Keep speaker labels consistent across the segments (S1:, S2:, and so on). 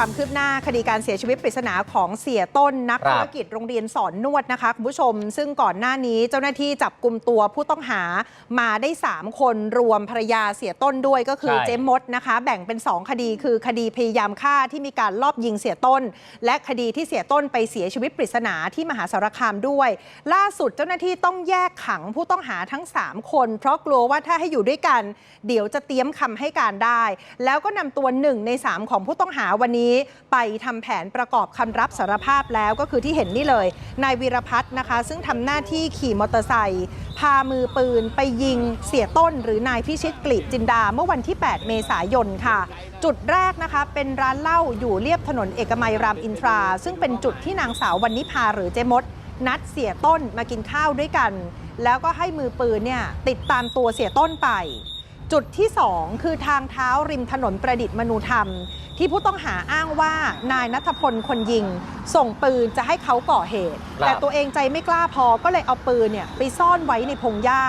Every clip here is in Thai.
S1: ความคืบหน้าคดีการเสียชีวิตปริศนาของเสียต้นนัก
S2: ครับ
S1: ธุรกิจโรงเรียนสอนนวดนะคะคุณผู้ชม ซึ่งก่อนหน้านี้เจ้าหน้าที่จับกลุ่มตัวผู้ต้องหามาได้ 3 คนรวมภรรยาเสียต้นด้วยก็คือ
S2: ใช่
S1: เจมมดนะคะ แบ่งเป็น 2 คดีคือคดีพยายามฆ่าที่มีการลอบยิงเสียต้น และคดีที่เสียต้นไปเสียชีวิตปริศนาที่มหาสารคามด้วย ล่าสุดเจ้าหน้าที่ต้องแยกขังผู้ต้องหาทั้ง 3 คน เพราะกลัวว่าถ้าให้อยู่ด้วยกัน เดี๋ยวจะเตรียมคำให้การได้ แล้วก็นำตัวหนึ่งใน 3 ของผู้ต้องหาวันนี้ไปทำแผนประกอบคำรับสารภาพแล้วก็คือที่เห็นนี่เลยนายวีรพัฒน์นะคะ ซึ่งทำหน้าที่ขี่มอเตอร์ไซค์พามือปืนไปยิงเสียต้น หรือนายพิชิตกลีบจินดาเมื่อวันที่ 8 เมษายนค่ะ จุดแรกนะคะ เป็นร้านเหล้าอยู่เรียบถนนเอกมัยรามอินทรา ซึ่งเป็นจุดที่นางสาววันนิพาหรือเจมดนัดเสียต้นมากินข้าวด้วยกัน แล้วก็ให้มือปืนเนี่ยติดตามตัวเสียต้นไป จุดที่ 2 คือทางเท้าริมถนนประดิษฐ์มนูธรรม ที่ผู้ต้องหาอ้างว่านายนัทพลคนยิง ส่งปืนจะให้เขาก่อเหตุ
S2: ครับ
S1: แต่ตัวเองใจไม่กล้าพอก็เลยเอาปืนเนี่ยไปซ่อนไว้ในพงหญ้า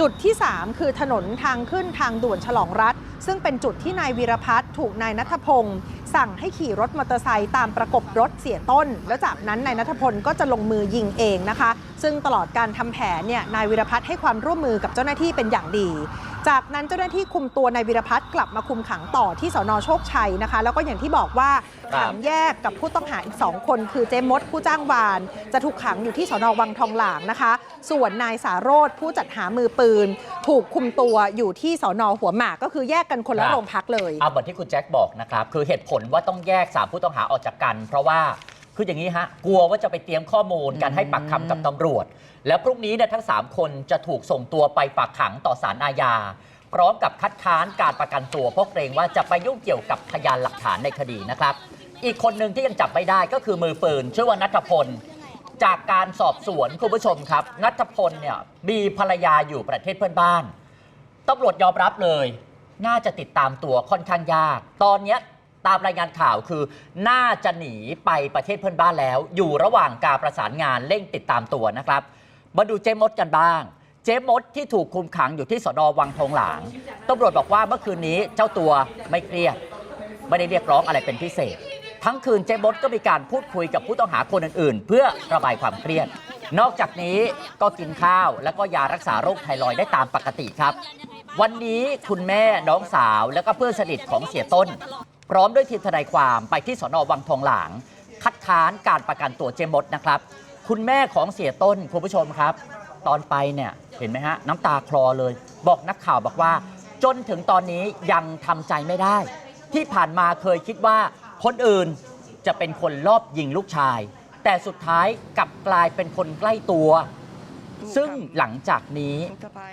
S1: จุดที่ 3 คือถนนทางขึ้นทางด่วนฉลองรัฐ ซึ่งเป็นจุดที่นายวีรพัฒน์ถูกนายนัทพงศ์สั่งให้ขี่รถมอเตอร์ไซค์ตามประกบรถเสียต้น แล้วจากนั้นนายนัทพลก็จะลงมือยิงเองนะคะ ซึ่งตลอดการทำแผนเนี่ยนายวีรพัฒน์ให้ความร่วมมือกับเจ้าหน้าที่เป็นอย่างดี จากนั้นเจ้าหน้าที่คุมตัวนายวีรพัฒน์กลับมาคุมขังต่อที่สนโชคชัยนะคะ แล้วก็อย่างที่บอกว่า
S2: ครับ
S1: ขังแยกกับผู้ต้องหาอีก 2 คน คือเจมดผู้จ้างวาน จะถูกขังอยู่ที่สนวังทองหลางนะคะ ส่วนนายสาโรธผู้จัดหามือปืน ถูกคุมตัวอยู่ที่สนหัวหมากก็คือแยกกันคนละ
S2: ครับ
S1: โรงพักเลย
S2: เอาเหมือนที่คุณแจ็คบอกนะครับคือเหตุผลว่าต้องแยกสามผู้ต้องหาออกจากกัน เพราะว่า คืออย่างนี้ฮะกลัวว่าจะไปเตรียมข้อมูลการให้ปากคำกับตำรวจ แล้วพรุ่งนี้เนี่ยทั้ง 3 คนจะถูกส่งตัวไปฝากขังต่อศาลอาญา พร้อมกับคัดค้านการประกันตัวเพราะเกรงว่าจะไปยุ่งเกี่ยวกับพยานหลักฐานในคดีนะครับ อีกคนหนึ่งที่ยังจับไม่ได้ก็คือมือปืนชื่อว่านัทพล จากการสอบสวนคุณผู้ชมครับ นัทพลเนี่ยมีภรรยาอยู่ประเทศเพื่อนบ้านตำรวจยอมรับเลย น่าจะติดตามตัวค่อนข้างยาก ตอนเนี้ย ตามรายงานข่าวคือ น่าจะหนีไปประเทศเพื่อนบ้านแล้ว อยู่ระหว่างการประสานงานเร่งติดตามตัวนะครับ มาดูเจมดกันบ้าง เจมดที่ถูกคุมขังอยู่ที่สนวังทองหลางตำรวจบอกว่าเมื่อคืนนี้เจ้าตัวไม่เครียดไม่ได้เรียกร้องอะไรเป็นพิเศษ ทั้งคืนเจมดก็มีการพูดคุยกับผู้ต้องหาคนอื่นๆ เพื่อระบายความเครียด นอกจากนี้ก็กินข้าวแล้วก็ยารักษาโรคไทรอยด์ได้ตามปกติครับวันนี้คุณแม่น้องสาวแล้วก็เพื่อนสนิทของเสียต้น พร้อมด้วยทีมทนายความไปที่สนวังทองหลาง คัดค้านการประกันตัวเจมดนะครับ คุณแม่ของเสียต้นคุณผู้ชมครับ ตอนไปเนี่ยเห็นไหมฮะน้ำตาคลอเลย บอกนักข่าวบอกว่า จนถึงตอนนี้ยังทำใจไม่ได้ ที่ผ่านมาเคยคิดว่าคนอื่นจะเป็นคนลอบยิงลูกชาย แต่สุดท้ายกลับกลายเป็นคนใกล้ตัว ซึ่งหลังจากนี้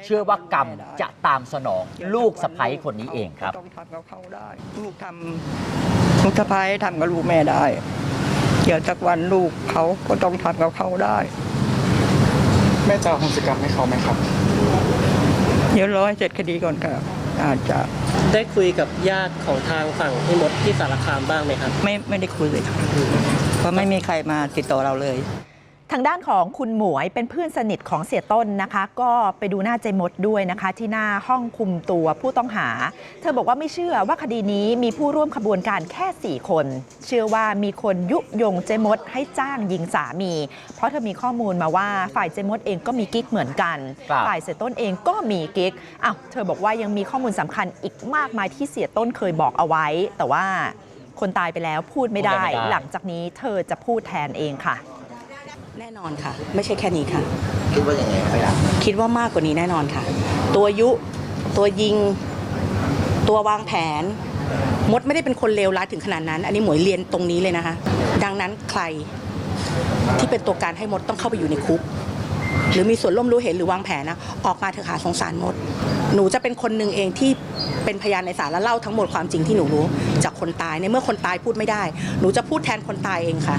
S2: เชื่อว่ากรรมจะตามสนองลูกสะใภ้คนนี้เองครับ
S3: ต้องทำกับเขาได้ลูกทำลูกสะพ้ายทำกับลูกแม่ได้ เดี๋ยวสักวันลูกเขาก็ต้องทำกับเขาได้
S4: แม่จะเอาโหสิกรรมให้เขาไหมครับ
S3: เดี๋ยวรอให้เสร็จคดีก่อนค่ะอาจจะ
S5: ได้คุยกับญาติของทางฝั่งพี่มดที่สารคามบ้างไหมครับ
S3: ไม่ไม่ได้คุยเลยค่ะเพราะไม่มีใครมาติดต่อเราเลย
S6: ทางด้านของคุณหมวยเป็นเพื่อนสนิทของเสียต้นนะคะ ก็ไปดูหน้าเจมดด้วยนะคะ ที่หน้าห้องคุมตัวผู้ต้องหา เธอบอกว่าไม่เชื่อว่าคดีนี้มีผู้ร่วมขบวนการแค่ 4 คน เชื่อว่ามีคนยุยงเจมดให้จ้างยิงสามี เพราะเธอมีข้อมูลมาว่าฝ่ายเจมดเองก็มีกิ๊กเหมือนกัน
S2: ครับ
S6: ฝ่ายเสียต้นเองก็มีกิ๊กอ้าวเธอบอกว่ายังมีข้อมูลสำคัญอีกมากมายที่เสียต้นเคยบอกเอาไว้ แต่ว่าคนตายไปแล้วพูดไม่ได้
S2: พูดไม่ได้
S6: หลังจากนี้เธอจะพูดแทนเองค่ะ
S7: แน่นอนค่ะ ไม่ใช่แค่นี้ค่ะ
S8: คิดว่าอย่างไงครับ
S7: คิดว่ามากกว่านี้แน่นอนค่ะ ตัวยุ ตัวยิง ตัววางแผน มดไม่ได้เป็นคนเลวร้ายถึงขนาดนั้น อันนี้หมวยเรียนตรงนี้เลยนะคะ ดังนั้นใครที่เป็นตัวการให้มดต้องเข้าไปอยู่ในคุก หรือมีส่วนร่วมรู้เห็นหรือวางแผนนะออกมาเถอะค่ะสงสารมด หนูจะเป็นคนหนึ่งเองที่เป็นพยานในศาลและเล่าทั้งหมดความจริงที่หนูรู้ จากคนตายในเมื่อคนตายพูดไม่ได้ หนูจะพูดแทนคนตายเองค่ะ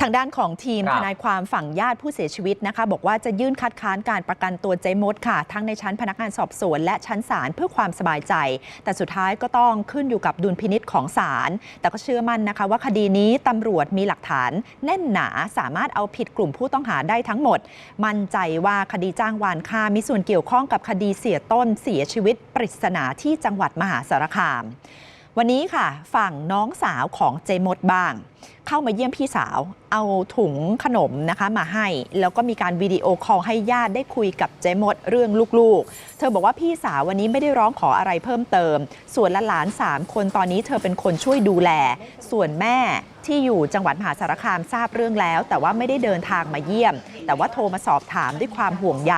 S6: ทางด้านของทีม
S2: ครับ
S6: ทนายความฝั่งญาติผู้เสียชีวิตนะคะ บอกว่าจะยื่นคัดค้านการประกันตัวเจมดค่ะ ทั้งในชั้นพนักงานสอบสวน และชั้นศาลเพื่อความสบายใจ แต่สุดท้ายก็ต้องขึ้นอยู่กับดุลพินิษของศาลแต่ก็เชื่อมั่นนะคะ ว่าคดีนี้ตำรวจมีหลักฐาน แน่นหนาสามารถเอาผิดกลุ่มผู้ต้องหาได้ทั้งหมด มั่นใจว่าคดีจ้างวานฆ่ามีส่วนเกี่ยวข้องกับคดีเสียต้นเสียชีวิต ปริศนาที่จังหวัดมหาสารคาม วันนี้ค่ะ ฝั่งน้องสาวของเจมดบ้างเข้ามาเยี่ยมพี่สาว เอาถุงขนมนะคะมาให้ แล้วก็มีการวิดีโอคอลให้ญาติได้คุยกับเจมดเรื่องลูกๆ เธอบอกว่าพี่สาววันนี้ไม่ได้ร้องขออะไรเพิ่มเติม ส่วนหลานๆสามคนตอนนี้เธอเป็นคนช่วยดูแล ส่วนแม่ที่อยู่จังหวัดมหาสารคามทราบเรื่องแล้ว แต่ว่าไม่ได้เดินทางมาเยี่ยม แต่ว่าโทรมาสอบถามด้วยความห่วงใย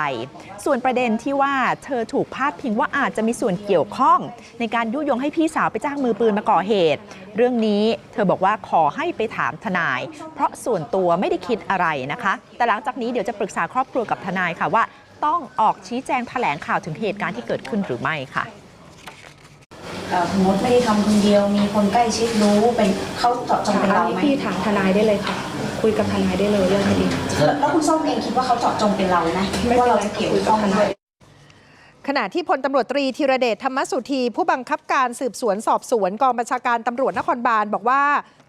S6: ส่วนประเด็นที่ว่าเธอถูกพาดพิงว่าอาจจะมีส่วนเกี่ยวข้อง ในการยุยงให้พี่สาวไปจ้างมือปืนมาก่อเหตุ เรื่องนี้เธอบอกว่าขอให้ไปถามทนาย เพราะส่วนตัวไม่ได้คิดอะไรนะคะ แต่หลังจากนี้เดี๋ยวจะปรึกษาครอบครัวกับทนายค่ะว่า ต้องออกชี้แจงแถลงข่าวถึงเหตุการณ์ที่เกิดขึ้นหรือไม่ค่ะ
S8: เอ่อคุณมดไม่ได้ทำคนเดียวมีคนใกล้ชิดรู้เป็นเขาเจาะจงเป็นเราไหม
S9: พี่ถามทนายได้เลยค่ะ คุยกับทนายได้เลยเรื่องคดี
S8: แล้วแล้วคุณส้มเองคิดว่าเขาเจาะจงเป็นเราไหม
S9: ไม่เป็นไร
S8: ว่าเราจะเกี่ยวข้องด้วย
S1: ขณะที่พลตำรวจตรีธีรเดชธรรมสุธีผู้บังคับการสืบสวนสอบสวนกองบัญชาการตำรวจนครบาลบอกว่า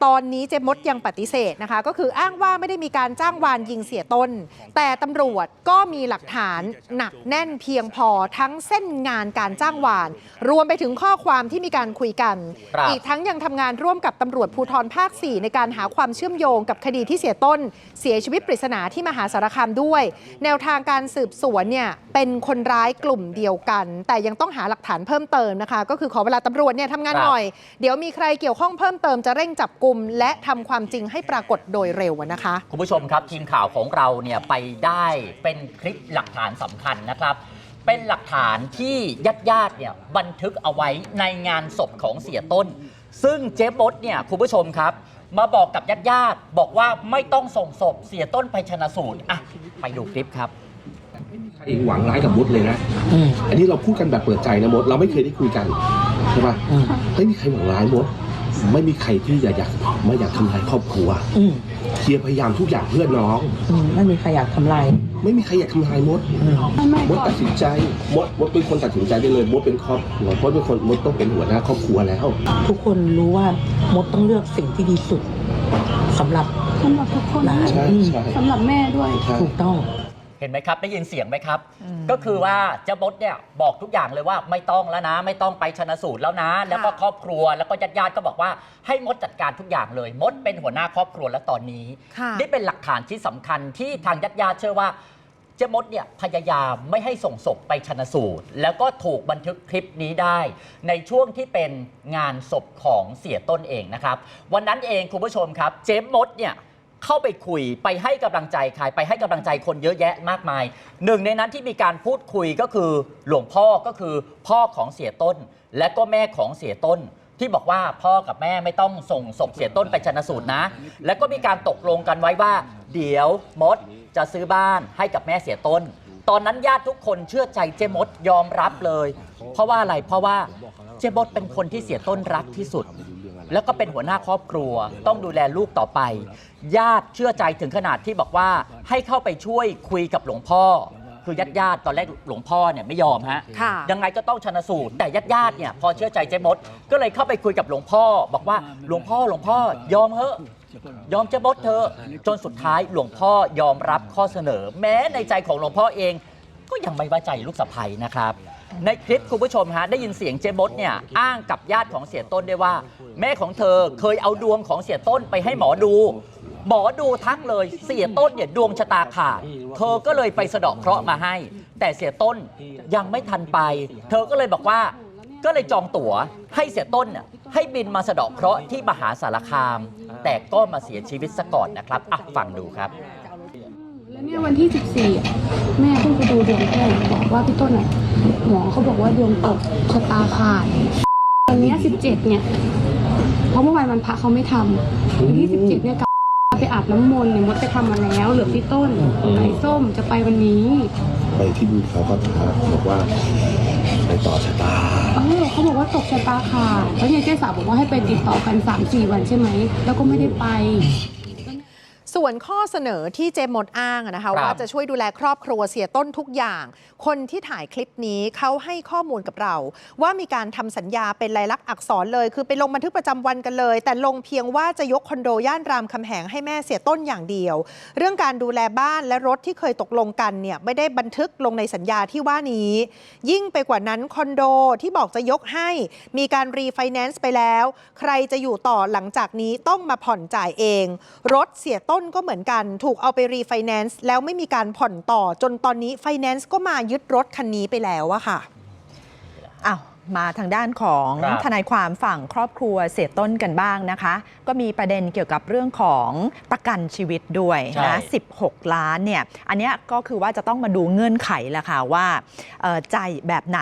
S1: ตอนนี้เจมดยังปฏิเสธนะคะ ก็คืออ้างว่าไม่ได้มีการจ้างวานยิงเสียต้น แต่ตำรวจก็มีหลักฐานหนักแน่นเพียงพอทั้งเส้นงานการจ้างวาน รวมไปถึงข้อความที่มีการคุยกัน
S2: ครับ
S1: อีกทั้งยังทำงานร่วมกับตำรวจภูธรภาค 4 ในการหาความเชื่อมโยงกับคดีที่เสียต้น เสียชีวิตปริศนาที่มหาสารคามด้วย แนวทางการสืบสวนเนี่ยเป็นคนร้ายกลุ่มเดียวกัน แต่ยังต้องหาหลักฐานเพิ่มเติมนะคะ ก็คือขอเวลาตำรวจเนี่ยทำงาน
S2: ครับ
S1: หน่อย เดี๋ยวมีใครเกี่ยวข้องเพิ่มเติมจะเร่งจับกลุ่มและทำความจริงให้ปรากฏโดยเร็วอะนะคะ
S2: คุณผู้ชมครับทีมข่าวของเราเนี่ยไปได้เป็นคลิปหลักฐานสำคัญนะครับเป็นหลักฐานที่ญาติญาติๆเนี่ยบันทึกเอาไว้ในงานศพของเสียต้น ซึ่งเจ๊มดเนี่ยคุณผู้ชมครับ มาบอกกับญาติญาติๆบอกว่าไม่ต้องส่งศพเสียต้นไปชนะสูตรอะไปดูคลิปครับ
S10: ใคร หวังร้ายกับมดเลยนะ อันนี้เราพูดกันแบบเปิดใจนะมด เราไม่เคยได้คุยกันใช่ปะไม่มีใครหวังร้ายมด ไม่มีใครที่อยากอยากไม่อยากทำลายครอบครัวเคลียร์พยายามทุกอย่างเพื่อน้อง
S11: ไม่มีใครอยากทำลาย
S10: ไม่มีใครอยากทำลายมด มดตัดสินใจ มดมดเป็นคนตัดสินใจได้เลย มดเป็นครอบครัวมดเป็นคนมดต้องเป็นหัวหน้าครอบครัวแล้ว
S11: ทุกคนรู้ว่ามดต้องเลือกสิ่งที่ดีสุดสำหรับ
S9: สำหรับทุกคน
S11: หลาน
S10: ใช่
S11: อืม
S10: ใช่
S9: สำหรับแม่ด้วย
S10: ใช่
S11: ถูกต้อง
S2: เห็นไหมครับได้ยินเสียงไหมครับ ก็คือว่าเจ้ามดเนี่ยบอกทุกอย่างเลยว่าไม่ต้องแล้วนะ ไม่ต้องไปชนะสูตรแล้วนะ แล้วก็ครอบครัวแล้วก็ญาติญาติๆก็บอกว่าให้มดจัดการทุกอย่างเลยมดเป็นหัวหน้าครอบครัวแล้วตอนนี้
S1: ค่ะ
S2: นี่เป็นหลักฐานที่สำคัญที่ทางญาติญาติๆเชื่อว่าเจ๊มดเนี่ยพยายามไม่ให้ส่งศพไปชนะสูตร แล้วก็ถูกบันทึกคลิปนี้ได้ ในช่วงที่เป็นงานศพของเสียต้นเองนะครับ วันนั้นเองคุณผู้ชมครับ เจ๊มดเนี่ย เข้าไปคุยไปให้กำลังใจใครไปให้กำลังใจคนเยอะแยะมากมาย หนึ่งในนั้นที่มีการพูดคุยก็คือหลวงพ่อก็คือพ่อของเสียต้น และก็แม่ของเสียต้น ที่บอกว่าพ่อกับแม่ไม่ต้องส่งศพเสียต้นไปชนะสูตรนะ แล้วก็มีการตกลงกันไว้ว่า เดี๋ยวมดจะซื้อบ้านให้กับแม่เสียต้น ตอนนั้นญาติทุกคนเชื่อใจเจมดยอมรับเลย เพราะว่าอะไรเพราะว่าเจมดเป็นคนที่เสียต้นรักที่สุด แล้วก็เป็นหัวหน้าครอบครัว ต้องดูแลลูกต่อไป ญาติเชื่อใจถึงขนาดที่บอกว่าให้เข้าไปช่วยคุยกับหลวงพ่อ คือญาติญาติๆตอนแรกหลวงพ่อเนี่ยไม่ยอมฮะ
S1: ค่ะ
S2: ยังไงก็ต้องชนะสูตรแต่ญาติญาติๆเนี่ยพอเชื่อใจเจ๊มด ก็เลยเข้าไปคุยกับหลวงพ่อ บอกว่าหลวงพ่อหลวงพ่อยอมเถอะ ยอมเจ๊มดเถอะจนสุดท้ายหลวงพ่อยอมรับข้อเสนอ แม้ในใจของหลวงพ่อเอง ก็ยังไม่ไว้ใจลูกสะใภ้นะครับ ในคลิปคุณผู้ชมฮะได้ยินเสียงเจ๊มดเนี่ยอ้างกับญาติของเสียต้นได้ว่า แม่ของเธอเคยเอาดวงของเสียต้นไปให้หมอดู หมอดูทักเลยเสียต้นเนี่ยดวงชะตาขาด เธอก็เลยไปสะเดาะเคราะห์มาให้ แต่เสียต้นยังไม่ทันไป เธอก็เลยบอกว่าก็เลยจองตั๋วให้เสียต้นเนี่ยให้บินมาสะเดาะเคราะห์ที่มหาสารคาม แต่ก็มาเสียชีวิตซะก่อนนะครับอะฟังดูครับ
S9: แล้วเนี่ยวันที่ 14อะแม่เพิ่งไปดูดวงแค่บอกว่าพี่ต้นอะหมอเขาบอกว่าดวงตกชะตาขาดวันเนี้ย17 เนี่ย เพราะเมื่อวานวันพระเขาไม่ทำวันที่ 17 เนี่ยกลับไปอาบน้ำมนต์เนี่ยมดไปทำมาแล้วเหลือพี่ต้นไอ้ส้มจะไปวันนี้
S10: ไปที่บูเขาก็ทักบอกว่าไปต่อชะตา
S9: เออเขาบอกว่าตกชะตาขาดแล้วเนี่ยเจ๊สาวบอกว่าให้ไปติดต่อกัน 3-4 วันใช่ไหม แล้วก็ไม่ได้ไป
S1: ส่วนข้อเสนอที่เจมมดอ้างอะนะคะ
S2: ครับ
S1: ว่าจะช่วยดูแลครอบครัวเสียต้นทุกอย่าง คนที่ถ่ายคลิปนี้เขาให้ข้อมูลกับเรา ว่ามีการทำสัญญาเป็นลายลักษณ์อักษรเลย คือไปลงบันทึกประจำวันกันเลย แต่ลงเพียงว่าจะยกคอนโดย่านรามคำแหงให้แม่เสียต้นอย่างเดียว เรื่องการดูแลบ้านและรถที่เคยตกลงกันเนี่ยไม่ได้บันทึกลงในสัญญาที่ว่านี้ ยิ่งไปกว่านั้นคอนโดที่บอกจะยกให้ มีการรีไฟแนนซ์ไปแล้ว ใครจะอยู่ต่อหลังจากนี้ต้องมาผ่อนจ่ายเอง รถเสียต้นก็เหมือนกันถูกเอาไปรีไฟแนนซ์แล้วไม่มีการผ่อนต่อจนตอนนี้ไฟแนนซ์ก็มายึดรถคันนี้ไปแล้วอะค่ะ
S6: อ้าวมาทางด้านของ
S2: ครับ
S6: ทนายความฝั่งครอบครัวเสียต้นกันบ้างนะคะ ก็มีประเด็นเกี่ยวกับเรื่องของประกันชีวิตด้วย
S2: ใช่
S6: นะ16 ล้านเนี่ย อันเนี้ยก็คือว่าจะต้องมาดูเงื่อนไขแหละค่ะว่าเอ่อจ่ายแบบไหน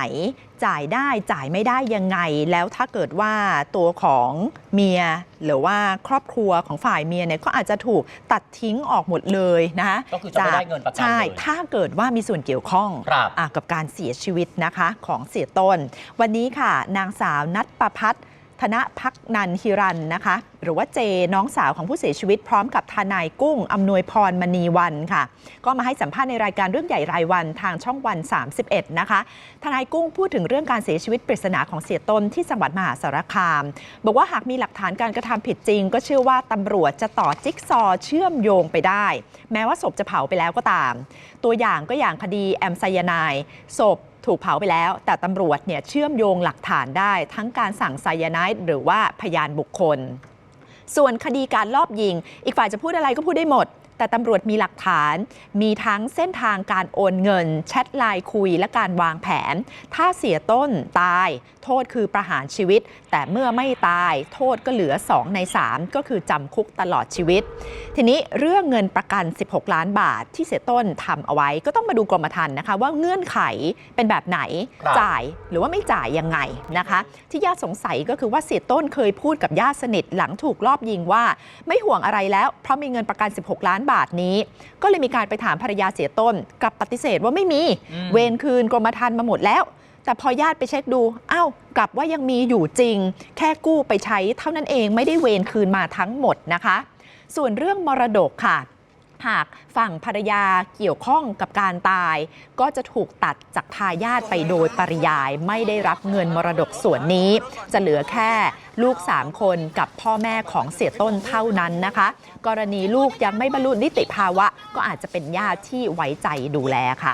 S6: จ่ายได้จ่ายไม่ได้ยังไง แล้วถ้าเกิดว่าตัวของเมียหรือว่าครอบครัวของฝ่ายเมียเนี่ยก็อาจจะถูกตัดทิ้งออกหมดเลยนะคะ
S2: ก็คือจะไม่ได้เงินประกัน
S6: ใช่
S2: เลย
S6: ถ้าเกิดว่ามีส่วนเกี่ยวข้อง
S2: ครับ
S6: อะกับการเสียชีวิตนะคะของเสียต้น วันนี้ค่ะ นางสาวนัทประพัฒน์ธนพักนันฮิรันนะคะ หรือว่าเจน้องสาวของผู้เสียชีวิตพร้อมกับทนายกุ้งอำนวยพรมณีวันค่ะ ก็มาให้สัมภาษณ์ในรายการเรื่องใหญ่รายวันทางช่องวัน 31 นะคะ ทนายกุ้งพูดถึงเรื่องการเสียชีวิตปริศนาของเสียต้นที่จังหวัดมหาสารคาม บอกว่าหากมีหลักฐานการกระทำผิดจริง ก็เชื่อว่าตำรวจจะต่อจิ๊กซอว์เชื่อมโยงไปได้ แม้ว่าศพจะเผาไปแล้วก็ตาม ตัวอย่างก็อย่างคดีแอมไซยาไนด์ศพถูกเผาไปแล้ว แต่ตำรวจเนี่ยเชื่อมโยงหลักฐานได้ทั้งการสั่งไซยาไนด์หรือว่าพยานบุคคล ส่วนคดีการลอบยิง อีกฝ่ายจะพูดอะไรก็พูดได้หมด แต่ตำรวจมีหลักฐาน มีทั้งเส้นทางการโอนเงิน แชทไลน์คุยและการวางแผน ถ้าเสียต้นตาย โทษคือประหารชีวิต แต่เมื่อไม่ตาย โทษก็เหลือ 2 ใน 3 ก็คือจำคุกตลอดชีวิต ทีนี้เรื่องเงินประกัน 16 ล้านบาทที่เสียต้นทำเอาไว้ก็ต้องมาดูกรมธรรม์นะคะ ว่าเงื่อนไขเป็นแบบไหน
S2: ครับ
S6: จ่ายหรือว่าไม่จ่ายยังไงนะคะ ที่ญาติสงสัยก็คือว่าเสียต้นเคยพูดกับญาติสนิทหลังถูกลอบยิงว่า ไม่ห่วงอะไรแล้วเพราะมีเงินประกัน 16 ล้านบาทนี้ ก็เลยมีการไปถามภรรยาเสียต้นกลับปฏิเสธว่าไม่มี
S2: อืม
S6: เวรคืนกรมธรรม์มาหมดแล้ว แต่พอญาติไปเช็คดูอ้าวกลับว่ายังมีอยู่จริง แค่กู้ไปใช้เท่านั้นเองไม่ได้เวรคืนมาทั้งหมดนะคะ ส่วนเรื่องมรดกค่ะ หากฝั่งภรรยาเกี่ยวข้องกับการตาย ก็จะถูกตัดจากทายาทไปโดยปริยายไม่ได้รับเงินมรดกส่วนนี้ จะเหลือแค่ ลูก 3 คนกับพ่อแม่ของเสียต้นเท่านั้นนะคะ กรณีลูกยังไม่บรรลุนิติภาวะ ก็อาจจะเป็นญาติที่ไว้ใจดูแลค่ะ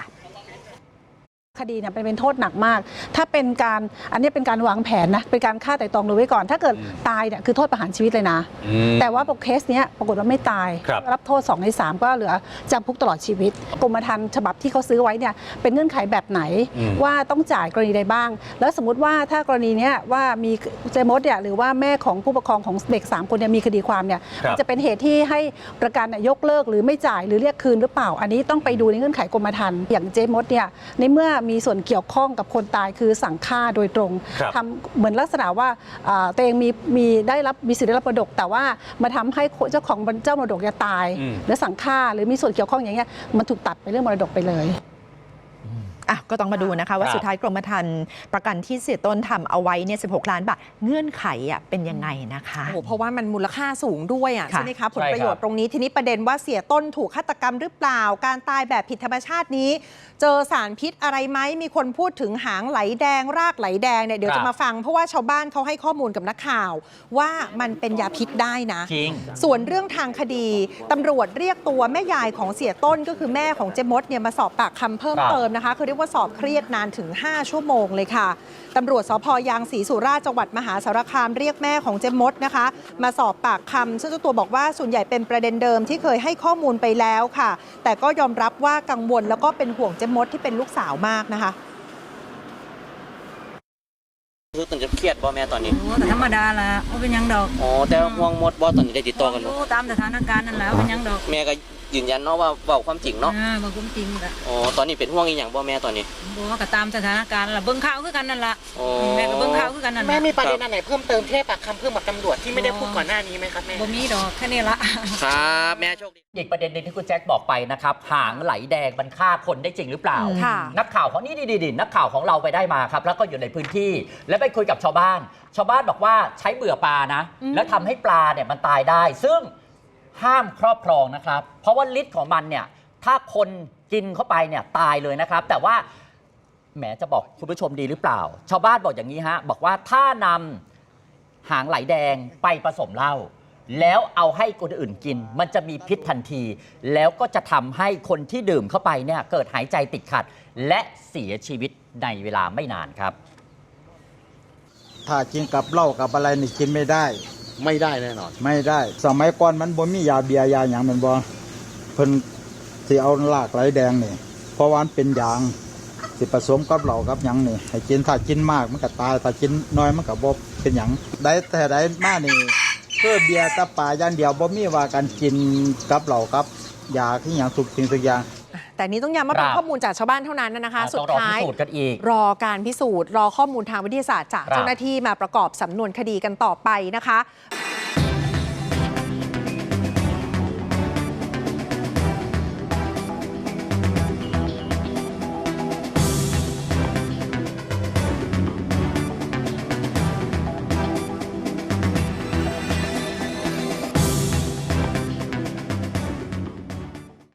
S12: คดีเนี่ยเป็นเป็นโทษหนักมาก ถ้าเป็นการอันนี้เป็นการวางแผนนะเป็นการฆ่าไต่ตรองโดยไว้ก่อน ถ้าเกิดตายเนี่ยคือโทษประหารชีวิตเลยนะ แต่ว่าปกเคสเนี้ยปรากฏว่าไม่ตาย
S13: ครับ
S12: รับโทษ 2 ใน 3 ก็เหลือจำคุกตลอดชีวิตกรมธรรม์ฉบับที่เขาซื้อไว้เนี่ยเป็นเงื่อนไขแบบไหน
S13: อืม
S12: ว่าต้องจ่ายกรณีใดบ้าง แล้วสมมติว่าถ้ากรณีเนี้ยว่ามีเจมดเนี่ยหรือว่าแม่ของผู้ปกครองของเด็ก 3 คนเนี่ยมีคดีความเนี่ย
S13: ครับ
S12: มันจะเป็นเหตุที่ให้ประกันเนี่ยยกเลิกหรือไม่จ่ายหรือเรียกคืนหรือเปล่า อันนี้ต้องไปดูในเงื่อนไขกรมธรรม์อย่างเจมดเนี่ยในเมื่อมีส่วนเกี่ยวข้องกับคนตายคือสั่งฆ่าโดยตรง
S13: ครับ
S12: ทำเหมือนลักษณะว่าอ่าตัวเองมีมีได้รับมีสิทธิ์ได้รับมรดก แต่ว่ามาทำให้เจ้าของเจ้ามรดกเนี่ยตาย
S13: อืม
S12: หรือสั่งฆ่าหรือมีส่วนเกี่ยวข้องอย่างเงี้ยมันถูกตัดไปเรื่องมรดกไปเลย
S6: อะก็ต้องมาดูนะคะ ว่า
S2: ครับ
S6: สุดท้ายกรมธรรม์ประกันที่เสียต้นทำเอาไว้เนี่ย16 ล้านบาทเงื่อนไขอะเป็นยังไงนะคะ
S1: โอ้โหเพราะว่ามันมูลค่าสูงด้วยอะ
S6: ค่ะ
S1: ใช่ไหมคะผล
S2: ใช่ครับ
S1: ประโยชน์ตรงนี้ทีนี้ประเด็นว่าเสียต้นถูกฆาตกรรมหรือเปล่า การตายแบบผิดธรรมชาตินี้ เจอสารพิษอะไรไหมมีคนพูดถึงหางไหลแดงรากไหลแดงเนี่ยเดี๋ยว
S2: ครับ
S1: จะมาฟังเพราะว่าชาวบ้านเขาให้ข้อมูลกับนักข่าว ว่ามันเป็นยาพิษได้นะ
S2: จริง
S1: ส่วนเรื่องทางคดีตำรวจเรียกตัวแม่ยายของเสียต้นก็คือแม่ของเจมดเนี่ยมาสอบปากคำเพิ่ม
S2: ครับ
S1: เติมนะคะคือเรียกว่าสอบเครียดนานถึง 5 ชั่วโมงเลยค่ะตำรวจสพยางศรีสุราษฎร์จังหวัดมหาสารคามเรียกแม่ของเจมดนะคะ มาสอบปากคำซึ่งเจ้าตัวบอกว่าส่วนใหญ่เป็นประเด็นเดิมที่เคยให้ข้อมูลไปแล้วค่ะ แต่ก็ยอมรับว่ากังวลแล้วก็เป็นห่วงเจมดที่เป็นลูกสาวมากนะคะ
S14: รู้สึกจะเครียดบ่แม่ตอนนี้
S8: โอ้แต่ธรรมดาละว่าเป็นหยังดอก
S14: อ๋อแต่ห่วงหมดบ่ตอนนี้ได้ติดต่อกันบ่
S8: รู้ตามสถานการณ์นั่นแหละว่าเป็นหยังดอก
S14: แม่ก็ ยืนยันเนาะว่าเว้าความจริงเนาะ
S8: อ่าบอกความจริงแหละ
S14: อ๋อตอนนี้เป็นห่วงอีหยังบ่แม่ตอนนี้
S8: บอกว่าก็ตามสถานการณ์ละเบิ่งข่าวคือกันนั่นละ
S14: อ๋อ
S8: แม่ก็เบิ่งข่าวคือกันนั่น
S5: แม่
S8: ละ
S5: มีประเด็นอันไหนเพิ่มเติมที่ให้ปากคำเพิ่มกับตำรวจที่ไม่ได้พูดก่อนหน้านี้ไหมครับแม่
S8: บ่มีดอกแค่นี้ละ
S14: ครับแม่โชคดี
S2: อีกประเด็นหนึ่งที่คุณแจ็คบอกไปนะครับ หางไหลแดงมันฆ่าคนได้จริงหรือเปล่า
S1: ค่ะ
S2: นักข่าวของนี่ดีๆนักข่าวของเราไปได้มาครับ แล้วก็อยู่ในพื้นที่ แล้วไปคุยกับชาวบ้าน ชาวบ้านบอกว่าใช้เบื่อปลานะ
S1: อืม
S2: แล้วทำให้ปลาเนี่ยมันตายได้ ซึ่ง ห้ามครอบครองนะครับ เพราะว่าฤทธิ์ของมันเนี่ยถ้าคนกินเข้าไปเนี่ยตายเลยนะครับ แต่ว่าแหมจะบอกคุณผู้ชมดีหรือเปล่า ชาวบ้านบอกอย่างนี้ฮะบอกว่าถ้านำหางไหลแดงไปผสมเหล้าแล้วเอาให้คนอื่นกิน มันจะมีพิษทันที แล้วก็จะทำให้คนที่ดื่มเข้าไปเนี่ยเกิดหายใจติดขัด และเสียชีวิตในเวลาไม่นานครับ
S13: ถ้ากินกับเหล้ากับอะไรนี่กินไม่ได้
S15: ไม่ได้แน่นอน
S13: ไม่ได้ สมัยก่อนมันบ่มียาเบียร์ยาหยังมันบ่เพิ่นสิเอาลากไหลแดงนี่เพราะว่ามันเป็นยางสิผสมกับเหล้ากับหยังนี่ให้กินถ้ากินมากมันก็ตายถ้ากินน้อยมันก็บ่เป็นหยังได้แต่ได้มานี่เพื่อเบียร์กับปลาอย่างเดียวบ่มีว่าการกินกับเหล้ากับยาคือหยังทุกสิ่งทุกอย่าง
S1: แต่นี้ต้องย้ำว่าเป็น
S2: ครับ
S1: ข้อมูลจากชาวบ้านเท่านั้นนะคะ
S2: อ่า
S1: สุ
S2: ต้อ
S1: ด
S2: งรอ
S1: ท้าย
S2: พิสูจน์กันอีก
S1: รอการพิสูจน์ รอข้อมูลทางวิทยาศาสตร์จาก
S2: ครับ
S1: เจ้าหน้าที่มาประกอบสำนวนคดีกันต่อไปนะคะ